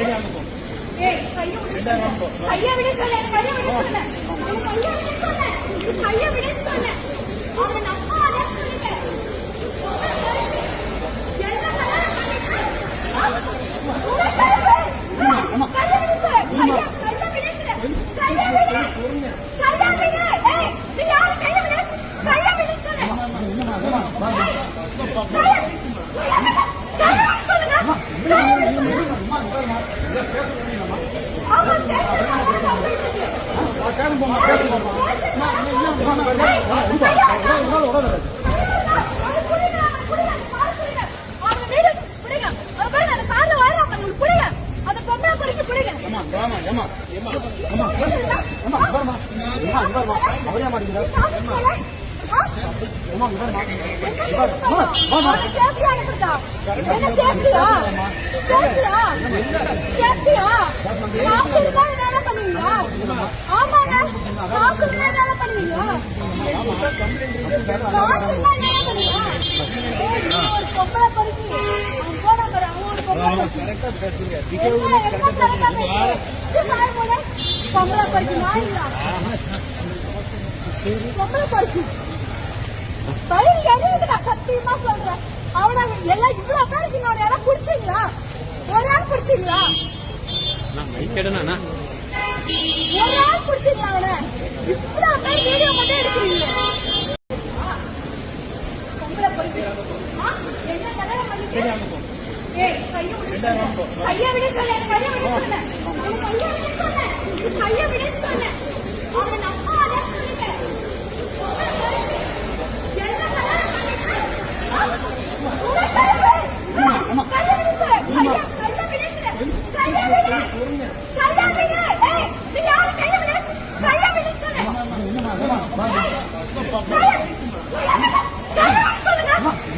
ஏய், கையை விடு சொல்லு. கையை விடு சொல்லு, எனக்கு கையை விடு சொல்லு. அவன் அவன் நம்ம ஆளே சொல்லுங்க. சொல்லுங்க. கையை விடு ஏமா ஏமா பொம்பளை பொறுக்கி இல்ல பொம்பளை பொறுக்கி பயிர் நான் சத்தியமா சொல்றேன். அவனை எல்லாம் இவ்வளவு பேருக்கு இன்னொரு இடம் பிடிச்சீங்களா? ஒரு ஆள் பிடிச்சீங்களா? மைக்கெடுனா ஒரு ஆள் பிடிச்சீங்களா அவனை? இவ்வளவு பேர் வீடியோ மட்டும் எடுக்கிறீங்க. பொம்பளை பொறுக்கி ஆ? என்ன கல்யாணம் பண்ணிட்டு? ஏய், கையை விடு. சொல்லு. கையை விடு சொல்லு, எனக்கு கையை விடு சொல்லு. அவன் கையை விடு சொல்லு. கையை விடுன்னு சொல்லு. அவன் நம்ம ஆளே சொல்லுங்க. என்ன கல்யாணம் பண்ணிட்டு? ஆ? உங்க கையை விடு. கையை விடு சொல்லு. கையை- கையை விடு சொல்லு. கையை விடு. கையை விடு. ஏய், நீ யாரு கையை விடு? கையை விடு சொல்லு. கையை- கையை விடு. கையை விடு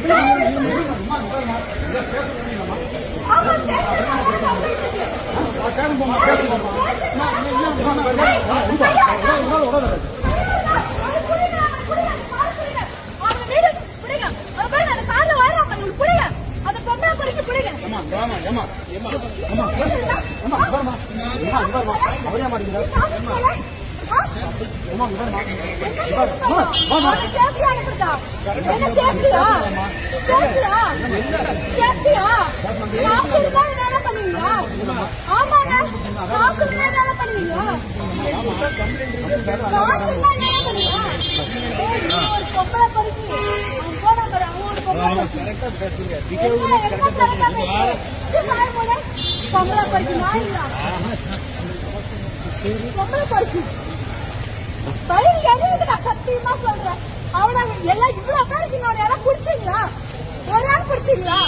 ஏமா ஏமா ஏமா ஏமா ஏமா ஏமா ஏமா ஏமா ஏமா ஏமா காசு பொம்பளை பொறுக்கி பொம்பளை இல்ல பொம்பளை பயிர் எதுக்கு நான் சத்தியமா சொல்றேன் அவனை எல்லாம் இவ்வளவு பேருக்கு இன்னொரு இடம் பிடிச்சீங்களா ஒரு ஆள் பிடிச்சீங்களா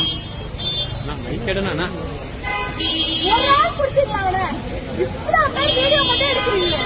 ஒரு ஆள் பிடிச்சீங்களா அவனை? இவ்வளவு பேர் வீடியோ மட்டும் எடுக்கிறீங்க.